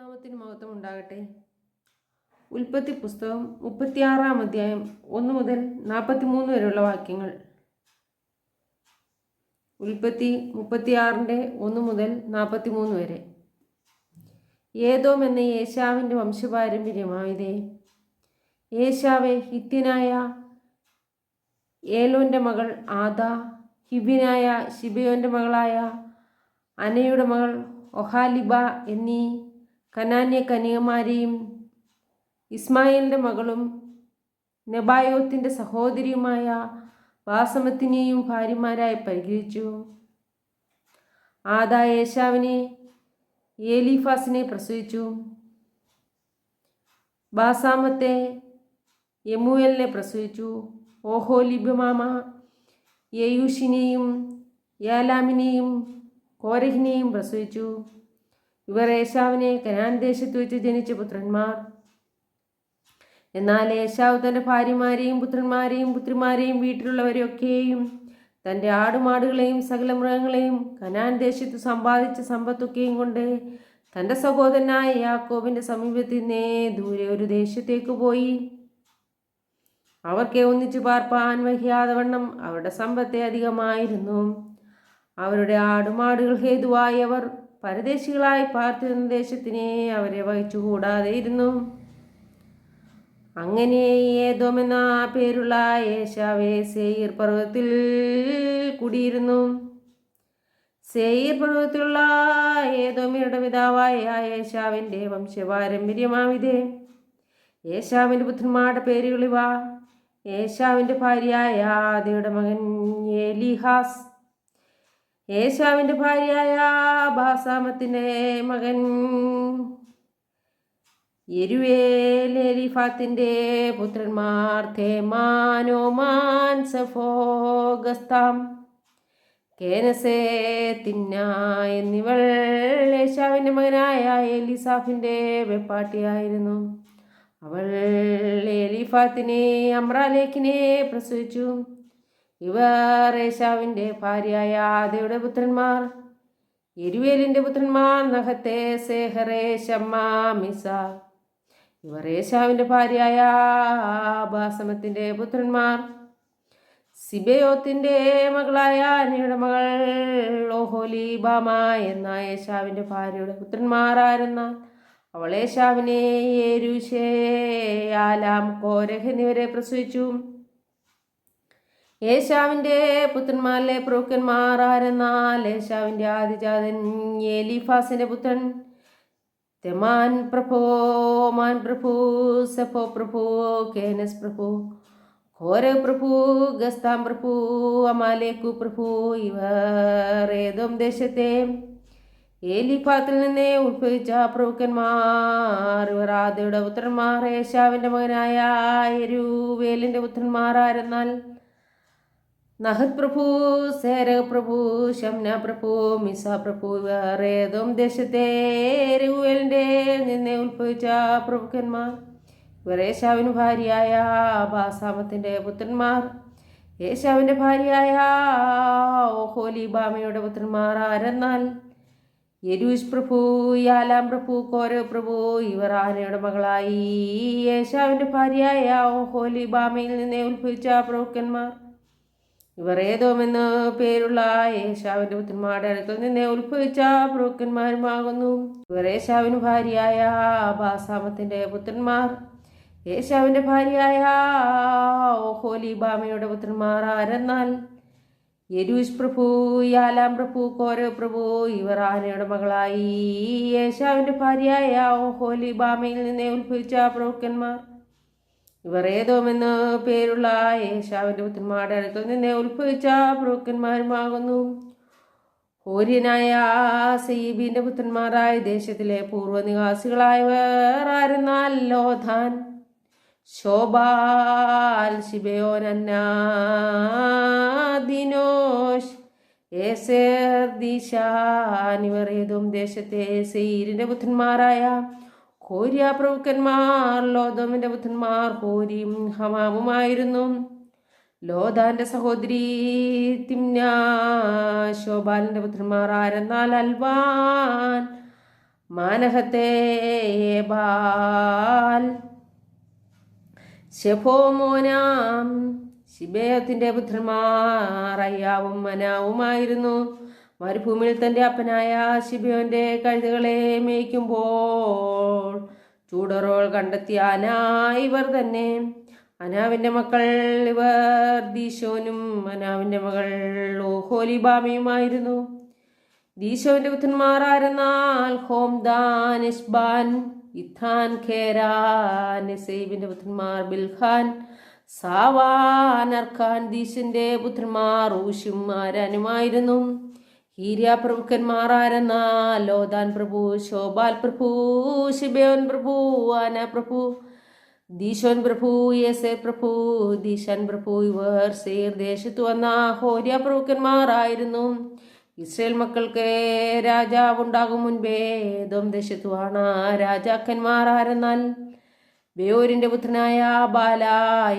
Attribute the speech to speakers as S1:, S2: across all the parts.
S1: ദൈവനാമത്തിന് മഹത്വം ഉണ്ടാകട്ടെ ഉൽപ്പത്തി പുസ്തകം മുപ്പത്തിയാറാം അധ്യായം ഒന്ന് മുതൽ നാൽപ്പത്തി മൂന്ന് വരെയുള്ള വാക്യങ്ങൾ. ഉൽപ്പത്തി മുപ്പത്തിയാറിന്റെ ഒന്ന് മുതൽ നാൽപ്പത്തി മൂന്ന് വരെ. ഏതോം എന്ന യേശാവിന്റെ വംശപാരമ്പര്യമായതേ യേശാവെ ഹിത്യനായ ഏലോന്റെ മകൾ ആദ ഹിബിനായ ശിബയോന്റെ മകളായ അനയുടെ മകൾ ഒഹാലിബ എന്നീ കനാന്യ കന്യകമാരെയും ഇസ്മായിലിന്റെ മകളും നെബായോത്തിന്റെ സഹോദരിയുമായ വാസമത്തിനെയും ഭാര്യമാരായി പരിഗ്രഹിച്ചു ആദാ യേശാവിനെ ഏലിഫാസിനെ പ്രസവിച്ചു. ബാസാമത്തെ യമുവലിനെ പ്രസവിച്ചു. ഓഹോ ഓഹോലിബമാമ യേയൂഷിനെയും യാലാമിനെയും കോരഹിനെയും പ്രസവിച്ചു. ഇവർ ഏശാവിനെ കനാൻ ദേശത്ത് വെച്ച് ജനിച്ച പുത്രന്മാർ. എന്നാൽ ഏശാവ് തന്റെ ഭാര്യമാരെയും പുത്രന്മാരെയും പുത്രിമാരെയും വീട്ടിലുള്ളവരെയൊക്കെയും തന്റെ ആടുമാടുകളെയും സകല മൃഗങ്ങളെയും കനാൻ ദേശത്ത് സമ്പാദിച്ച സമ്പത്തൊക്കെയും കൊണ്ട് തന്റെ സഹോദരനായ യാക്കോബിന്റെ സമീപത്തിൽ നിന്നേ ദൂരെ ഒരു ദേശത്തേക്ക് പോയി. അവർക്ക് ഒന്നിച്ചു പാർപ്പാൻ വഹിയാതെ വണ്ണം അവരുടെ സമ്പത്തെ അധികമായിരുന്നു. അവരുടെ ആടുമാടുകൾ ഹേതുവായി അവർ പരദേശികളായി പാർത്തിരുന്ന ദേശത്തിനെ അവരെ വഹിച്ചുകൂടാതെ ഇരുന്നു അങ്ങനെ ഏതോമെന്ന പേരുള്ള ഏശാവേ സെയിർ പർവതത്തിൽ കുടിയിരുന്നു. സെയിർ പർവതത്തിലുള്ള ഏതോമിയുടെ പിതാവായ ഏശാവിന്റെ വംശപാരമ്പര്യമാവിതേ യേശാവിന്റെ പുത്രന്മാരുടെ പേരുകളിവ. യേശാവിന്റെ ഭാര്യയായ ആദിയുടെ മകൻ ഏലിഹാസ്. യേശാവിന്റെ ഭാര്യയായ ബാസാമത്തിന്റെ മകൻ. യെരുവേലേലിഫാത്തിന്റെ പുത്രന്മാർ തേമാനോമാൻ സഫോഗസ്താം കേനസേ തിന്ന എന്നിവൾ യേശാവിന്റെ മകനായ എലിസാഫിന്റെ വെപ്പാട്ടിയായിരുന്നു. അവൾ എലിഫാത്തിനെ അമ്രാലേഖിനെ പ്രസവിച്ചു. ഇവർ ഏശാവിന്റെ ഭാര്യയായ ആദയുടെ പുത്രന്മാർ. എരുവേലിന്റെ പുത്രന്മാർ നഹത്തെ സേഹറേ ഷമ്മ മിസ ഇവർ ഏശാവിന്റെ ഭാര്യയായ ബാസമത്തിന്റെ പുത്രന്മാർ. സിബയോത്തിന്റെ മകളായ അനയുടെ മകൾ ഓഹോലി ബാമ എന്ന യേശാവിന്റെ ഭാര്യയുടെ പുത്രന്മാരായിരുന്നാൽ അവൾ യേശാവിനെ യേരുഷേ ആലാം കോരഹ് എന്നിവരെ പ്രസവിച്ചു. യേശാവിന്റെ പുത്രന്മാരിലെ പ്രഭുക്കന്മാർ ആരെന്നാൽ? യേശാവിന്റെ ആദിജാതൻ എലിഫാസിന്റെ പുത്രൻ. തെമാൻ പ്രഭോ മാൻ പ്രഭു സെഫോ പ്രഭു കേനസ് പ്രഭു ഘോര പ്രഭു ഗസ്താം പ്രഭു അമാലേക്കു പ്രഭു ഇവർ ഏതും ദേശത്തെ? ഏലിഫാത്തിൽ നിന്നേ ഉത്ഭവിച്ച പ്രഭുക്കന്മാർ ഇവർ ആദ്യയുടെ പുത്രന്മാർ. യേശാവിന്റെ മകനായ എരുവേലിന്റെ പുത്രന്മാരായിരുന്നാൽ നഹത് പ്രഭു സേരക പ്രഭു ശംന പ്രഭു മിസ പ്രഭു ഏതോം ദേശത്തെ രഘുവേലിന്റെ നിന്നെ ഉത്ഭവിച്ച പ്രഭുക്കന്മാർ. വരേശാവിന് ഭാര്യയായ ബാസാമത്തിന്റെ പുത്രന്മാർ. യേശാവിന്റെ ഭാര്യയായ ഓഹോലി ബാമയുടെ പുത്രന്മാർ ആരെന്നാൽ? യരൂഷ് പ്രഭു യാലാം പ്രഭു കോര പ്രഭു ഇവർ ആനയുടെ മകളായി. യേശാവിന്റെ ഭാര്യയായ ഓഹോലി ബാമയിൽ നിന്നെ ഉത്ഭവിച്ച പ്രഭുക്കന്മാർ. ഇവർ പേരുള്ള ഏശാവിന്റെ പുത്രന്മാരുടെ അടുക്കൽ നിന്നെ ഉത്ഭവിച്ച പ്രഭുക്കന്മാരുമാകുന്നു. ഇവർ യേശാവിന് ഭാര്യയായ ബാസാമത്തിന്റെ പുത്രന്മാർ. യേശാവിന്റെ ഭാര്യയായ ഓഹോലി ബാമയുടെ പുത്രന്മാർ ആരെന്നാൽ? യരൂഷ് പ്രഭു യാലാം പ്രഭു കോര പ്രഭു ഇവർ ആനയുടെ മകളായി. യേശാവിന്റെ ഭാര്യയായ ഓഹോലി ബാമയിൽ നിന്നെ ഉത്ഭവിച്ച പ്രഭുക്കന്മാർ. ഇവർ പേരുള്ള യേശാവിന്റെ പുത്രന്മാരുടെ അടുക്കൽ നിന്നെ ഉത്ഭവിച്ച പ്രഭുക്കന്മാരുമാകുന്നു. ഹോര്യനായ സീബിന്റെ പുത്രന്മാരായ ദേശത്തിലെ പൂർവനിവാസികളായവർ ആയിരുന്നാൽ ലോധാൻ ശോഭാൽ ശിബയോനന്നാദിനോഷ് ഏസേർ ഏതും ദേശത്തെ സെയ്രിന്റെ പുത്രന്മാരായ ഹോര്യ പ്രഭുക്കന്മാർ ലോതോമിന്റെ പുത്രന്മാർ ഹോരിയും ഹമാമുമായിരുന്നു. ലോതാന്റെ സഹോദരി തിമ്ന ശോഭാലിന്റെ പുത്രന്മാർ ആരെന്നാൽ അൽവാൻ മാനഹത്തെ ബാൽ ശെഫോമോനാം ശിബേയത്തിന്റെ പുത്രന്മാർ അയ്യാവും മനാവുമായിരുന്നു മരുഭൂമിയിൽ തന്റെ അപ്പനായ ശിബയോന്റെ കഴുതകളെ മേയ്ക്കുമ്പോൾ ചൂടറോൾ കണ്ടെത്തിയ അനാ ഇവർ തന്നെ. അനാവിന്റെ മക്കൾ ഇവർ ദീശോനും അനാവിന്റെ മകൾ ഓഹോലിബാമിയുമായിരുന്നു. ദീശോന്റെ പുത്രന്മാർ ആരെന്നാൽ? ഹോംദാൻ ഇസ്ബാൻ ഇഥാൻ ഖേരാൻ പുത്രന്മാർ ബിൽഖാൻ സാവാൻ അർഖാൻ ദീശന്റെ പുത്രന്മാർ ഊഷും ആരാനുമായിരുന്നു. ഹീര്യ പ്രഭുക്കന്മാർ ആരെന്നാൽ ലോദാൻ പ്രഭു ശോഭാൽ പ്രഭു ശിബയോൻ പ്രഭു ആന പ്രഭു ദീശോൻ പ്രഭു യേസെ പ്രഭു ദീശാൻ പ്രഭു ഇവർ സേർ ദേശത്തു വന്ന ഹോര്യ പ്രഭുക്കന്മാരായിരുന്നു ഇസ്രയേൽ മക്കൾക്ക് രാജാവുണ്ടാകും മുൻപേ ഏതോം ദേശത്തുവാണ് രാജാക്കന്മാർ ആരെന്നാൽ ബയോരിന്റെ പുത്രനായ ബാല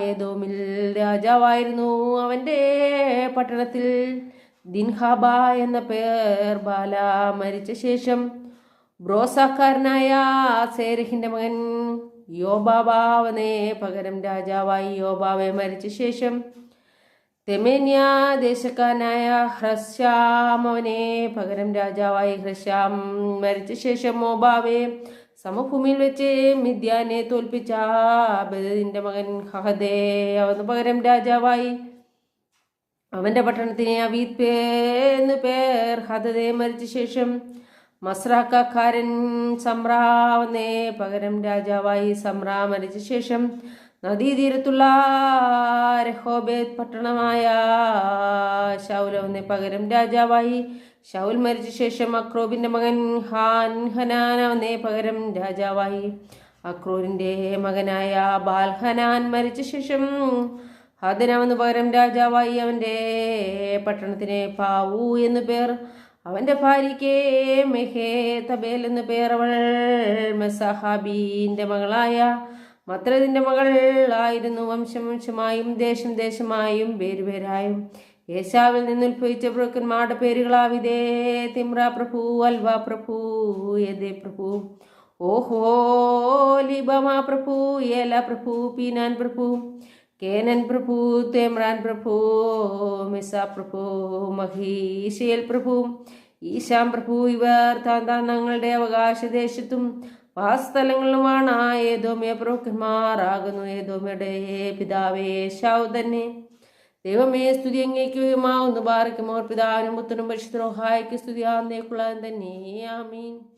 S1: ഏതോമിൽ രാജാവായിരുന്നു. അവന്റെ പട്ടണത്തിൽ ദിൻഹാബ എന്ന പേർ ബാല മരിച്ച ശേഷം ബ്രോസാക്കാരനായ സേരഹിന്റെ മകൻ യോബാബാവനെ പകരം രാജാവായി യോബാവെ മരിച്ച ശേഷം തെമേന്യ ദേശക്കാരനായ ഹ്രശ്യാമവനെ പകരം രാജാവായി ഹ്രശ്യാം മരിച്ച ശേഷം മോബാവെ സമഭൂമിയിൽ വെച്ച് മിഥ്യാനെ തോൽപ്പിച്ച ബദദിന്റെ മകൻ ഹഹദേ അവന് പകരം രാജാവായി അവന്റെ പട്ടണത്തിന് അവീത് പേ എന്ന് പേർ ഹദദേ മരിച്ച ശേഷം മസ്രാക്കാരൻ സമ്രാവനെ പകരം രാജാവായി സമ്രാ മരിച്ച ശേഷം നദീതീരത്തുള്ള രഹോബേത് പട്ടണമായ ശൗലവനെ പകരം രാജാവായി ഷൗൽ മരിച്ച ശേഷം അക്രോബിന്റെ മകൻ ഹാൻ ഹനാനവനെ പകരം രാജാവായി. അക്രൂരിന്റെ മകനായ ബാൽഹനാൻ മരിച്ച ശേഷം ഹദനവന് പകരം രാജാവായി അവന്റെ പട്ടണത്തിന് പാവു എന്നു പേർ. അവന്റെ ഭാര്യയ്ക്ക് മെഹേ തബേൽ എന്നു പേർ. അവൾ മെസഹാബീന്റെ മകളായ മത്രതിന്റെ മകളായിരുന്നു വംശം വംശമായും ദേശം ദേശമായും പേരുപേരായും യേശാവിൽ നിന്ന് ഉത്ഭവിച്ച പ്രഭുക്കന്മാരുടെ പേരുകളാവിതേ തിമ്ര പ്രഭു അൽവ പ്രഭു യദേ പ്രഭു. ഓഹോ ലിബമ പ്രഭു ഏല പ്രഭു പീനാൻ പ്രഭു. കേനൻ പ്രഭു തേമ്രാൻ പ്രഭു മിസ പ്രഭു മഹീശേൽ പ്രഭു ഈശാം പ്രഭു ഇവർ താൻ താൻ തങ്ങളുടെ അവകാശദേശത്തും വാസസ്ഥലങ്ങളിലുമാണ്. ഏതോമ്യ പ്രഭുക്കന്മാരാകുന്നു. ഏതോമയുടെ പിതാവേ ശാവ് തന്നെ. ദൈവമേ സ്തുതി അങ്ങേക്കുമാവുന്നു ബാറയ്ക്കുമോർ പിതാവിനും പുത്രനും പരിശുദ്ധ സ്തുതി ആന്നേക്കുള്ള തന്നെ. ആമീൻ.